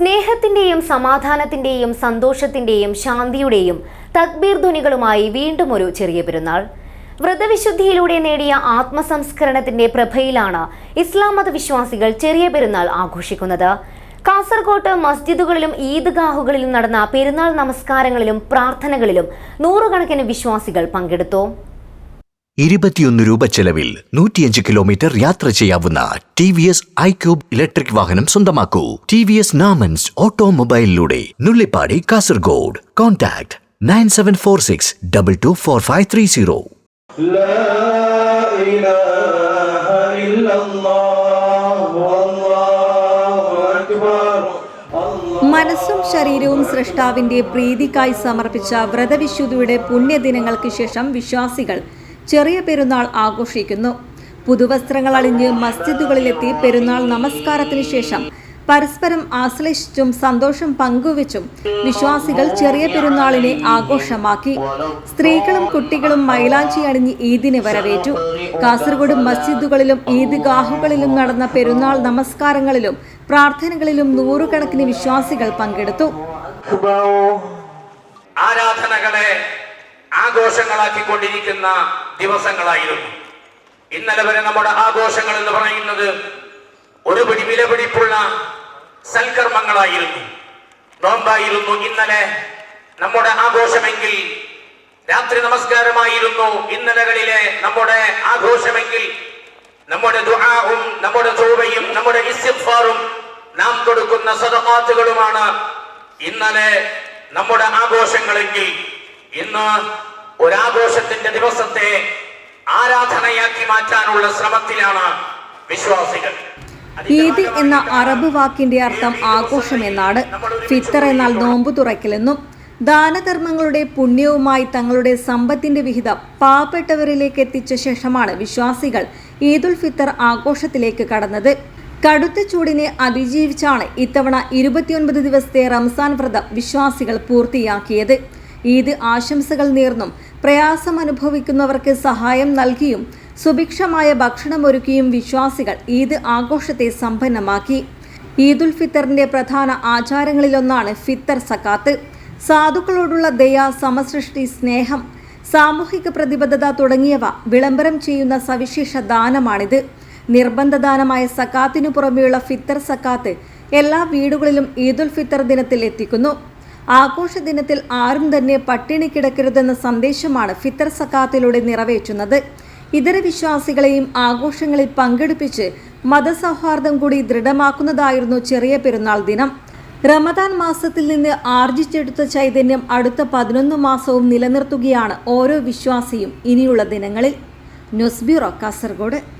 സ്നേഹത്തിന്റെയും സമാധാനത്തിന്റെയും സന്തോഷത്തിന്റെയും ശാന്തിയുടെയും തക്ബീർ ധ്വനികളുമായി വീണ്ടും ഒരു ചെറിയ പെരുന്നാൾ. വ്രതവിശുദ്ധിയിലൂടെ നേടിയ ആത്മസംസ്കരണത്തിന്റെ പ്രഭയിലാണ് ഇസ്ലാം മത വിശ്വാസികൾ ചെറിയ പെരുന്നാൾ ആഘോഷിക്കുന്നത്. കാസർകോട്ട് മസ്ജിദുകളിലും ഈദ്ഗാഹുകളിലും നടന്ന പെരുന്നാൾ നമസ്കാരങ്ങളിലും പ്രാർത്ഥനകളിലും നൂറുകണക്കിന് വിശ്വാസികൾ പങ്കെടുത്തു. ഇരുപത്തിയൊന്ന് രൂപ ചെലവിൽ നൂറ്റിയഞ്ച് കിലോമീറ്റർ യാത്ര ചെയ്യാവുന്ന T V S I cube electric വാഹനം സ്വന്തമാക്കൂ. T V S നാമൻസ് ഓട്ടോമൊബൈലിലൂടെ Nullippady Kasaragod. Contact nine seven four six double two four five three zero. മനസ്സും ശരീരവും സൃഷ്ടാവിന്റെ പ്രീതിക്കായി സമർപ്പിച്ച വ്രതവിശുദ്ധിയുടെ പുണ്യദിനങ്ങൾക്ക് ശേഷം വിശ്വാസികൾ ചെറിയ പെരുന്നാൾ ആഘോഷിക്കുന്നു. പുതുവസ്ത്രങ്ങൾ അണിഞ്ഞ് മസ്ജിദുകളിലെത്തി പെരുന്നാൾ നമസ്കാരത്തിന് ശേഷം പരസ്പരം ആശ്ലേഷിച്ചും സന്തോഷം പങ്കുവച്ചും വിശ്വാസികൾ ചെറിയ പെരുന്നാളിനെ ആഘോഷമാക്കി. സ്ത്രീകളും കുട്ടികളും മൈലാഞ്ചി അണിഞ്ഞ് ഈദിനെ വരവേറ്റു. കാസർഗോഡ് മസ്ജിദുകളിലും ഈദ്ഗാഹുകളിലും നടന്ന പെരുന്നാൾ നമസ്കാരങ്ങളിലും പ്രാർത്ഥനകളിലും നൂറുകണക്കിന് വിശ്വാസികൾ പങ്കെടുത്തു. ആരാധനകളെ ആഘോഷങ്ങളാക്കിക്കൊണ്ടിരിക്കുന്ന ദിവസങ്ങളായിരുന്നു. ഇന്നലെ വരെ നമ്മുടെ ആഘോഷങ്ങൾ എന്ന് പറയുന്നത് ഒരു പിടി വിലപിടിപ്പുള്ള സൽക്കർമ്മങ്ങളായിരുന്നു. നോമ്പായിരുന്നു ഇന്നലെ നമ്മുടെ ആഘോഷമെങ്കിൽ. രാത്രി നമസ്കാരമായിരുന്നു ഇന്നലകളിലെ നമ്മുടെ ആഘോഷമെങ്കിൽ. നമ്മുടെ ദുഹാവും നമ്മുടെ തോബയും നമ്മുടെ ഇസ്തിഗ്ഫാറും നാം കൊടുക്കുന്ന സദഖാത്തുകളുമാണ് ഇന്നലെ നമ്മുടെ ആഘോഷങ്ങളെങ്കിൽ. ഇന്ന് ഒരാഘോഷത്തിന്റെ ദിവസത്തെ ആരാധനയാക്കി മാറ്റാനുള്ള ശ്രമത്തിലാണ് വിശ്വാസികൾ. ഈദ് എന്ന അറബ് വാക്കിന്റെ അർത്ഥം ആഘോഷം എന്നാണ് ഫിത്തർ എന്നാൽ നോമ്പ് തുറക്കലെന്നും ദാനധർമ്മങ്ങളുടെ പുണ്യവുമായി തങ്ങളുടെ സമ്പത്തിന്റെ വിഹിതം പാവപ്പെട്ടവരിലേക്ക് എത്തിച്ച ശേഷമാണ് വിശ്വാസികൾ ഈദുൽ ഫിത്തർ ആഘോഷത്തിലേക്ക് കടന്നത്. കടുത്ത ചൂടിനെ അതിജീവിച്ചാണ് ഇത്തവണ ഇരുപത്തിയൊൻപത് ദിവസത്തെ റംസാൻ വ്രതം വിശ്വാസികൾ പൂർത്തിയാക്കിയത്. ഈദ് ആശംസകൾ നേർന്നും പ്രയാസം അനുഭവിക്കുന്നവർക്ക് സഹായം നൽകിയും സുഭിക്ഷമായ ഭക്ഷണമൊരുക്കിയും വിശ്വാസികൾ ഈദ് ആഘോഷത്തെ സമ്പന്നമാക്കി. ഈദുൽ ഫിത്തറിന്റെ പ്രധാന ആചാരങ്ങളിലൊന്നാണ് ഫിത്തർ സക്കാത്ത്. സാധുക്കളോടുള്ള ദയ സമസൃഷ്ടി സ്നേഹം സാമൂഹിക പ്രതിബദ്ധത തുടങ്ങിയവ വിളംബരം ചെയ്യുന്ന സവിശേഷ ദാനമാണിത്. നിർബന്ധദാനമായ സക്കാത്തിനു പുറമെയുള്ള ഫിത്തർ സക്കാത്ത് എല്ലാ വീടുകളിലും ഈദുൽ ഫിത്തർ ദിനത്തിൽ എത്തിക്കുന്നു. ആഘോഷ ദിനത്തിൽ ആരും തന്നെ പട്ടിണി കിടക്കരുതെന്ന സന്ദേശമാണ് ഫിത്തർ സക്കാത്തിലൂടെ നിറവേറ്റുന്നത്. ഇതര വിശ്വാസികളെയും ആഘോഷങ്ങളിൽ പങ്കെടുപ്പിച്ച് മതസൗഹാർദ്ദം കൂടി ദൃഢമാക്കുന്നതായിരുന്നു ചെറിയ പെരുന്നാൾ ദിനം. റമദാൻ മാസത്തിൽ നിന്ന് ആർജിച്ചെടുത്ത ചൈതന്യം അടുത്ത പതിനൊന്ന് മാസവും നിലനിർത്തുകയാണ് ഓരോ വിശ്വാസിയും ഇനിയുള്ള ദിനങ്ങളിൽ. News bureau Kasaragod.